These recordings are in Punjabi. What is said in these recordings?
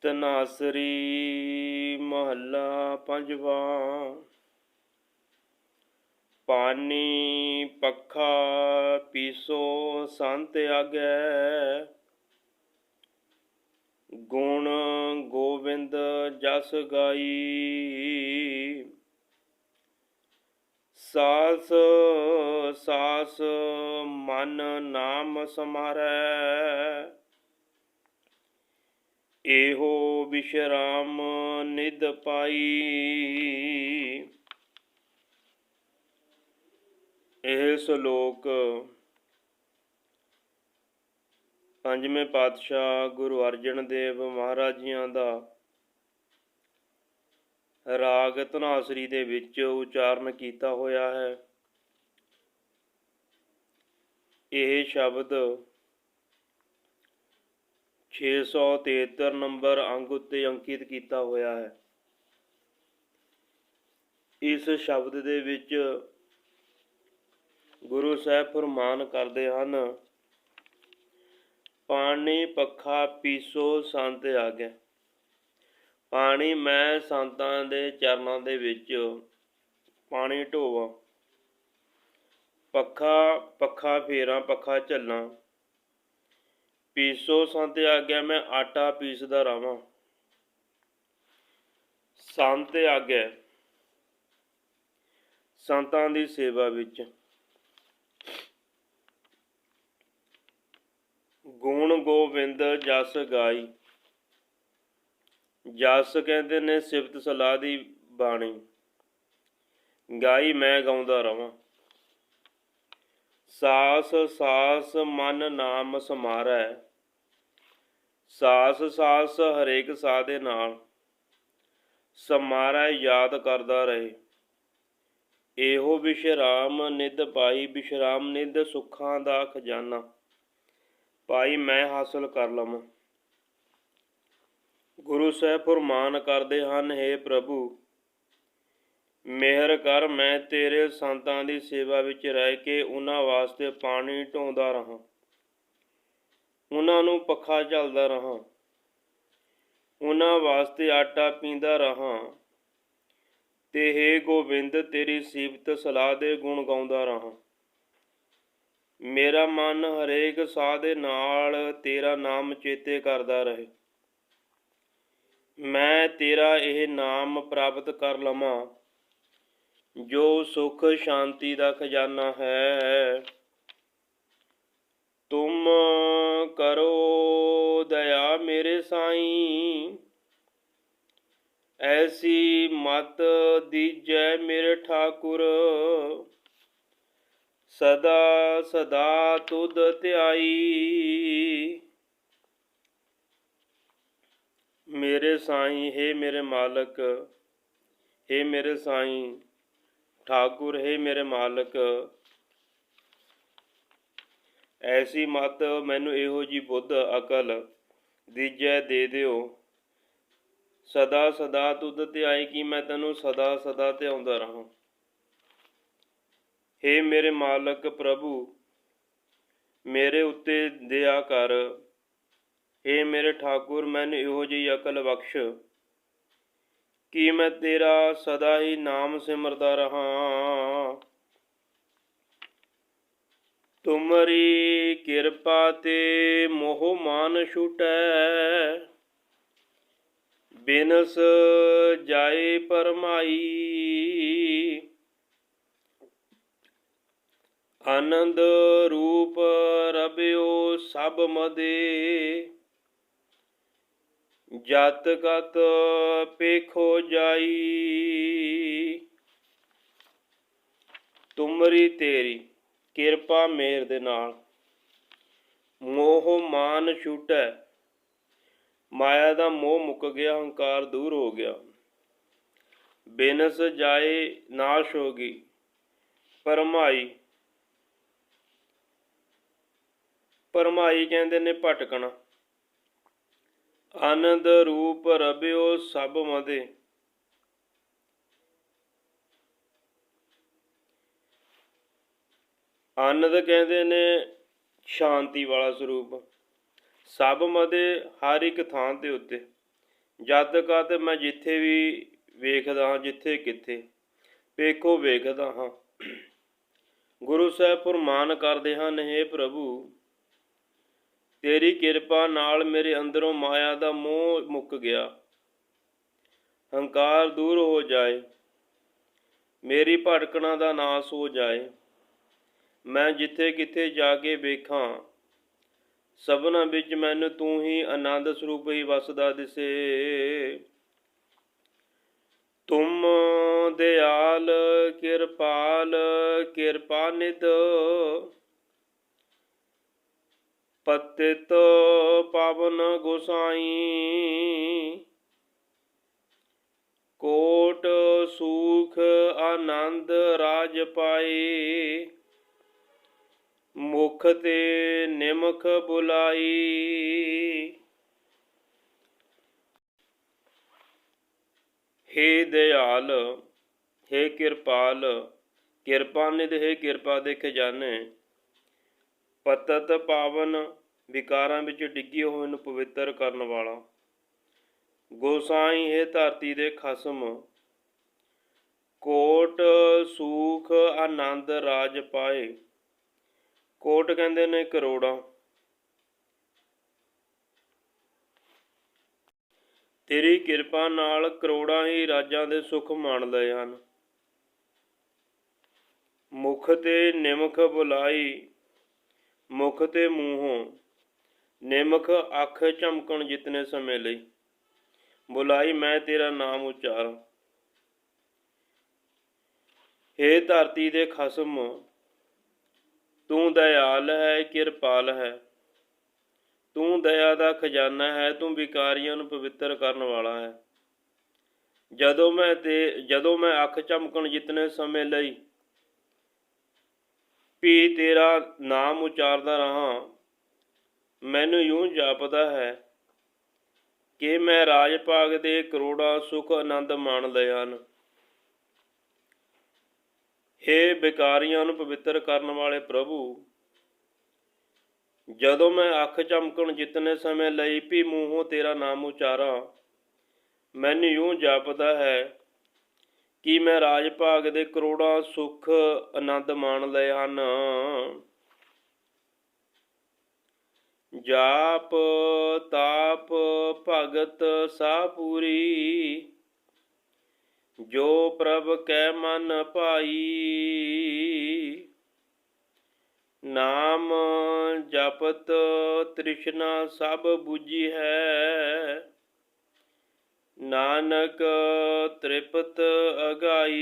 ਤਨਾਸਰੀ ਮਹੱਲਾ ਪੰਜਵਾ। ਪਾਨੀ ਪੱਖਾ ਪੀਸੋ ਸੰਤ ਆਗੈ। ਗੁਣ ਗੋਬਿੰਦ ਜਸ ਗਾਈ। ਸਾਸ ਸਾਸ ਮਨ ਨਾਮ ਸਮਾਰੈ। ਇਹੋ ਵਿਸ਼ਰਾਮ ਨਿਦ ਪਾਈ। ਇਹ ਸ਼ਲੋਕ ਪੰਜਵੇਂ ਪਾਤਸ਼ਾਹ ਗੁਰੂ ਅਰਜਨ ਦੇਵ ਮਹਾਰਾਜ ਜੀਆਂ ਦਾ ਰਾਗ ਧਨਾਸਰੀ ਦੇ ਵਿੱਚ ਉਚਾਰਨ ਕੀਤਾ ਹੋਇਆ ਹੈ। ਇਹ ਸ਼ਬਦ 673 ਨੰਬਰ ਅੰਗ ਉੱਤੇ ਅੰਕਿਤ ਕੀਤਾ ਹੋਇਆ ਹੈ। ਇਸ ਸ਼ਬਦ ਦੇ ਵਿੱਚ ਗੁਰੂ ਸਾਹਿਬ ਫਰਮਾਨ ਕਰਦੇ ਹਨ, ਪਾਣੀ ਪੱਖਾ ਪੀਸੋ ਸੰਤ ਆਗੇ। ਪਾਣੀ ਮੈਂ ਸੰਤਾਂ ਦੇ ਚਰਨਾਂ ਦੇ ਵਿੱਚ ਪਾਣੀ ਢੋਵਾਂ। ਪੱਖਾ ਪੱਖਾ ਫੇਰਾਂ ਪੱਖਾ ਝੱਲਾਂ। ਪੀਸੋ ਸੰਤ ਆਗਿਆ ਮੈਂ, ਆਟਾ ਪੀਸਦਾ ਰਵਾਂ। ਸੰਤ ਆਗਿਆ ਸੰਤਾਂ ਦੀ ਸੇਵਾ ਵਿੱਚ। ਗੁਣ ਗੋਬਿੰਦ ਜਸ ਗਾਈ। ਜਸ ਕਹਿੰਦੇ ਨੇ ਸਿਫਤ ਸਲਾਹ ਦੀ ਬਾਣੀ। ਗਾਈ ਮੈਂ ਗਾਉਂਦਾ ਰਵਾਂ। ਸਾਸ ਸਾਸ ਮਨ ਨਾਮ ਸਮਾਰੈ। ਸਾਸ ਸਾਸ ਹਰੇਕ ਸਾਹ ਦੇ ਨਾਲ। ਸਮਾਰੈ ਯਾਦ ਕਰਦਾ ਰਹੇ। ਇਹੋ ਵਿਸ਼ਰਾਮ ਨਿਦ ਪਾਈ ਵਿਸ਼ਰਾਮ ਨਿਦ ਸੁੱਖਾਂ ਦਾ ਖਜ਼ਾਨਾ। ਭਾਈ ਮੈਂ ਹਾਸਲ ਕਰ ਲਵਾਂ। ਗੁਰੂ ਸਾਹਿਬ ਫਰਮਾਨ ਕਰਦੇ ਹਨ हे ਪ੍ਰਭੂ ਮਿਹਰ ਕਰ, ਮੈਂ ਤੇਰੇ ਸੰਤਾਂ ਦੀ ਸੇਵਾ ਵਿੱਚ ਰਹਿ ਕੇ ਉਹਨਾਂ ਵਾਸਤੇ ਪਾਣੀ ਢੋਂਦਾ ਰਹਾ। ਉਹਨਾਂ ਨੂੰ ਪੱਖਾ ਝਲਦਾ ਰਹਾ। ਉਹਨਾਂ ਵਾਸਤੇ ਆਟਾ ਪੀਂਦਾ ਰਹਾ। ਤੇ हे ਗੋਬਿੰਦ, ਤੇਰੀ ਸਿਫਤ ਸਲਾਹ ਦੇ ਗੁਣ ਗਾਉਂਦਾ ਰਹਾ। ਮੇਰਾ ਮਨ ਹਰੇਕ ਸਾਹ ਦੇ ਨਾਲ ਤੇਰਾ ਨਾਮ ਚੇਤੇ ਕਰਦਾ ਰਹੇ। ਮੈਂ ਤੇਰਾ ਇਹ ਨਾਮ ਪ੍ਰਾਪਤ ਕਰ ਲਵਾਂ। ਜੋ ਸੁਖ ਸ਼ਾਂਤੀ ਦਾ ਖਜ਼ਾਨਾ ਹੈ, ਤੁਮ ਕਰੋ ਦਇਆ ਮੇਰੇ ਸਾਈਂ। ਐਸੀ ਮਤ ਦੀਜੈ ਮੇਰੇ ਠਾਕੁਰ। ਸਦਾ ਸਦਾ ਤੁਧ ਧਿਆਈ। ਮੇਰੇ ਸਾਈਂ, ਹੈ ਮੇਰੇ ਮਾਲਕ, ਹੈ ਮੇਰੇ ਸਾਈਂ ਠਾਕੁਰ, ਹੈ ਮੇਰੇ ਮਾਲਕ, ਐਸੀ ਮਤ ਮੈਨੂੰ ਇਹੋ ਜੀ ਬੁੱਧ ਅਕਲ ਦੀਜੈ ਦੇ ਦਿਓ। ਸਦਾ ਸਦਾ ਤੁਧ ਧਿਆਈ ਕਿ ਮੈਂ ਤੈਨੂੰ ਸਦਾ ਸਦਾ ਤੇ ਆਉਂਦਾ ਰਹਾਂ। हे ਮੇਰੇ ਮਾਲਕ ਪ੍ਰਭੂ, ਮੇਰੇ ਉੱਤੇ ਦਇਆ ਕਰ। हे ਮੇਰੇ ਠਾਕੁਰ, ਮੈਨੂੰ ਇਹੋ ਜਿਹੀ ਅਕਲ ਬਖਸ਼। ਕਿ ਮੈਂ ਤੇਰਾ ਸਦਾ ਹੀ ਨਾਮ ਸਿਮਰਦਾ ਰਹਾ। ਤੁਮਰੀ ਕਿਰਪਾ ਤੇ ਮੋਹ ਮਾਨ ਛੁਟੈ। ਬਿਨਸ ਜਾਏ ਪਰਮਾਈ। ਆਨੰਦ ਰੂਪ ਰਬਿਓ ਸਭ ਮਦੇ। ਜਤ ਕਤ ਪੇਖੋ ਜਾਈ, ਤੁਮਰੀ ਤੇਰੀ ਕਿਰਪਾ ਮੇਰ ਦੇ ਨਾਲ। ਮੋਹ ਮਾਨ ਛੁਟੈ, ਮਾਇਆ ਦਾ ਮੋਹ ਮੁੱਕ ਗਿਆ, ਹੰਕਾਰ ਦੂਰ ਹੋ ਗਿਆ। ਬੇਨਸ ਜਾਏ ਨਾਸ਼ ਹੋ ਗਈ, ਪਰਮਾਈ ਪਰਮਾਈ ਕਹਿੰਦੇ ਨੇ ਭਟਕਣਾ। ਆਨੰਦ ਰੂਪ ਰਬਿਓ ਸਭ ਮਦੇ। ਆਨੰਦ ਕਹਿੰਦੇ ਨੇ ਸ਼ਾਂਤੀ ਵਾਲਾ ਸਰੂਪ। ਸਭ ਮਦੇ ਹਰ ਇੱਕ ਥਾਂ ਦੇ ਉੱਤੇ। ਜਦ ਕਦ ਮੈਂ ਜਿੱਥੇ ਵੀ ਵੇਖਦਾ ਹਾਂ, ਜਿੱਥੇ ਕਿੱਥੇ, ਵੇਖੋ ਵੇਖਦਾ ਹਾਂ। ਗੁਰੂ ਸਾਹਿਬ ਫਰਮਾਨ ਕਰਦੇ ਹਨ हे ਪ੍ਰਭੂ ਤੇਰੀ ਕਿਰਪਾ ਨਾਲ ਮੇਰੇ ਅੰਦਰੋਂ ਮਾਇਆ ਦਾ ਮੋਹ ਮੁੱਕ ਗਿਆ। ਹੰਕਾਰ ਦੂਰ ਹੋ ਜਾਏ। ਮੇਰੀ ਭਟਕਣਾ ਦਾ ਨਾਸ ਹੋ ਜਾਏ। ਮੈਂ ਜਿੱਥੇ ਕਿੱਥੇ ਜਾ ਕੇ ਵੇਖਾਂ, ਸਭਨਾਂ ਵਿੱਚ ਮੈਨੂੰ ਤੂੰ ਹੀ ਆਨੰਦ ਸਰੂਪ ਹੀ ਵਸਦਾ ਦਿਸੇ। ਤੁਮ ਦਿਆਲ ਕਿਰਪਾਲ ਕਿਰਪਾ ਨਿਧ ਪਤਿਤ ਪਾਵਨ ਗੁਸਾਈ। ਕੋਟ ਸੁਖ ਆਨੰਦ ਰਾਜ ਪਾਏ। ਮੁਖ ਤੇ ਨਿਮਖ ਬੁਲਾਈ। ਹੇ ਦਿਆਲ, ਹੇ ਕਿਰਪਾਲ, ਕਿਰਪਾ ਨਿਧ, ਹੇ ਕਿਰਪਾ ਦੇ ਖਜ਼ਾਨੇ ਪਤਤ ਪਾਵਨ ਵਿਕਾਰਾਂ ਵਿੱਚ ਡਿੱਗੇ ਹੋਏ ਨੂੰ ਪਵਿੱਤਰ ਕਰਨ ਵਾਲਾ। ਗੋਸਾਈ ਹੈ ਧਰਤੀ ਦੇ ਖਸਮ। ਕੋਟ ਸੂਖ ਆਨੰਦ ਰਾਜ ਪਾਏ। ਕੋਟ ਕਹਿੰਦੇ ਨੇ ਕਰੋੜਾਂ। ਤੇਰੀ ਕਿਰਪਾ ਨਾਲ ਕਰੋੜਾਂ ਹੀ ਰਾਜਾਂ ਦੇ ਸੁੱਖ ਮਾਣ ਲਏ ਹਨ। ਮੁਖ ਤੇ ਨਿਮਖ ਬੁਲਾਈ, ਮੁਖ ਤੇ ਮੂੰਹੋਂ। ਨਿਮਖ ਅੱਖ ਝਮਕਣ ਜਿਤਨੇ ਸਮੇਂ ਲਈ। ਬੁਲਾਈ, ਮੈਂ ਤੇਰਾ ਨਾਮ ਉਚਾਰਾਂ। ਹੇ ਧਰਤੀ ਦੇ ਖਸਮ, ਤੂੰ ਦਇਆਲ ਹੈ, ਕਿਰਪਾਲ ਹੈ। ਤੂੰ ਦਇਆ ਦਾ ਖਜ਼ਾਨਾ ਹੈ, ਤੂੰ ਵਿਕਾਰੀਆਂ ਨੂੰ ਪਵਿੱਤਰ ਕਰਨ ਵਾਲਾ ਹੈ। ਜਦੋਂ ਮੈਂ ਤੇ, ਜਦੋਂ ਮੈਂ ਅੱਖ ਝਮਕਣ ਜਿਤਨੇ ਸਮੇਂ ਲਈ, ਵੀ ਤੇਰਾ ਨਾਮ ਉਚਾਰਦਾ ਰਹਾ ਮੈਨੂੰ ਯੂੰ ਜਾਪਦਾ ਹੈ ਕਿ ਮੈਂ ਰਾਜ ਭਾਗ ਦੇ ਕਰੋੜਾਂ ਸੁਖ ਆਨੰਦ ਮਾਣ ਲਏ ਹਨ। ਹੇ ਬਿਕਾਰੀਆਂ ਨੂੰ ਪਵਿੱਤਰ ਕਰਨ ਵਾਲੇ ਪ੍ਰਭੂ, ਜਦੋਂ ਮੈਂ ਅੱਖ ਚਮਕਣ ਜਿਤਨੇ ਸਮੇਂ ਲਈ ਵੀ ਮੂੰਹੋਂ ਤੇਰਾ ਨਾਮ ਉਚਾਰਾਂ, ਮੈਨੂੰ ਯੂੰ ਜਾਪਦਾ ਹੈ ਕਿ ਮੈਂ ਰਾਜ ਭਾਗ ਦੇ ਕਰੋੜਾਂ ਸੁਖ ਆਨੰਦ ਮਾਣ ਲਏ ਹਨ। ਜਾਪ ਤਾਪ ਭਗਤ ਸਾਪੂਰੀ। ਜੋ ਪ੍ਰਭ ਕੈ ਮਨ ਭਾਈ, ਨਾਮ ਜਪਤ ਤ੍ਰਿਸ਼ਨਾ ਸਭ 부ਜੀ ਹੈ। ਨਾਨਕ ਤ੍ਰਿਪਤ ਅਗਾਈ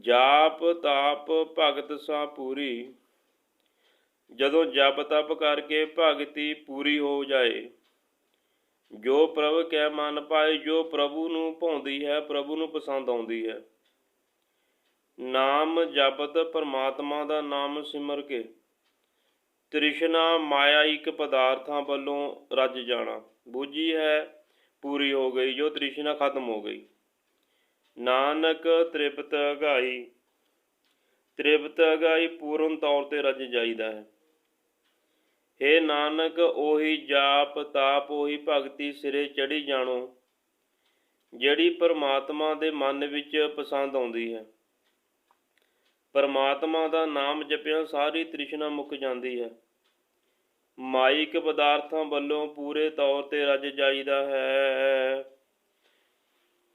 ਜਾਪ ਤਾਪ ਭਗਤ ਸਾ ਪੂਰੀ। ਜਦੋਂ ਜਪ ਤਪ ਕਰਕੇ ਭਗਤੀ ਪੂਰੀ ਹੋ ਜਾਏ, ਜੋ ਪ੍ਰਭ ਕੈ ਮਨ ਪਾਏ, ਜੋ ਪ੍ਰਭੂ ਨੂੰ ਭਾਉਂਦੀ ਹੈ, ਪ੍ਰਭੂ ਨੂੰ ਪਸੰਦ ਆਉਂਦੀ ਹੈ। ਨਾਮ ਜਪਤ ਪਰਮਾਤਮਾ ਦਾ ਨਾਮ ਸਿਮਰ ਕੇ, ਤ੍ਰਿਸ਼ਨਾ ਮਾਇਆ ਇੱਕ ਪਦਾਰਥਾਂ ਵੱਲੋਂ ਰੱਜ ਜਾਣਾ। ਬੂਝੀ ਹੈ, ਪੂਰੀ ਹੋ ਗਈ, ਜੋ ਤ੍ਰਿਸ਼ਨਾ ਖਤਮ ਹੋ ਗਈ। ਨਾਨਕ ਤ੍ਰਿਪਤ ਅਗਾਈ ਤ੍ਰਿਪਤ ਅਗਾਈ ਪੂਰਨ ਤੌਰ ਤੇ ਰੱਜ ਜਾਈਦਾ ਹੈ। ਹੇ ਨਾਨਕ, ਉਹੀ ਜਾਪ, ਤਾਪ, ਉਹੀ ਭਗਤੀ ਸਿਰੇ ਚੜੀ ਜਾਣੋ, ਜਿਹੜੀ ਪਰਮਾਤਮਾ ਦੇ ਮਨ ਵਿੱਚ ਪਸੰਦ ਆਉਂਦੀ ਹੈ। ਪਰਮਾਤਮਾ ਦਾ ਨਾਮ ਜਪਿਆ ਸਾਰੀ ਤ੍ਰਿਸ਼ਨਾ ਮੁੱਕ ਜਾਂਦੀ ਹੈ। ਮਾਇਕ ਪਦਾਰਥਾਂ ਵੱਲੋਂ ਪੂਰੇ ਤੌਰ ਤੇ ਰੱਜ ਜਾਈਦਾ ਹੈ।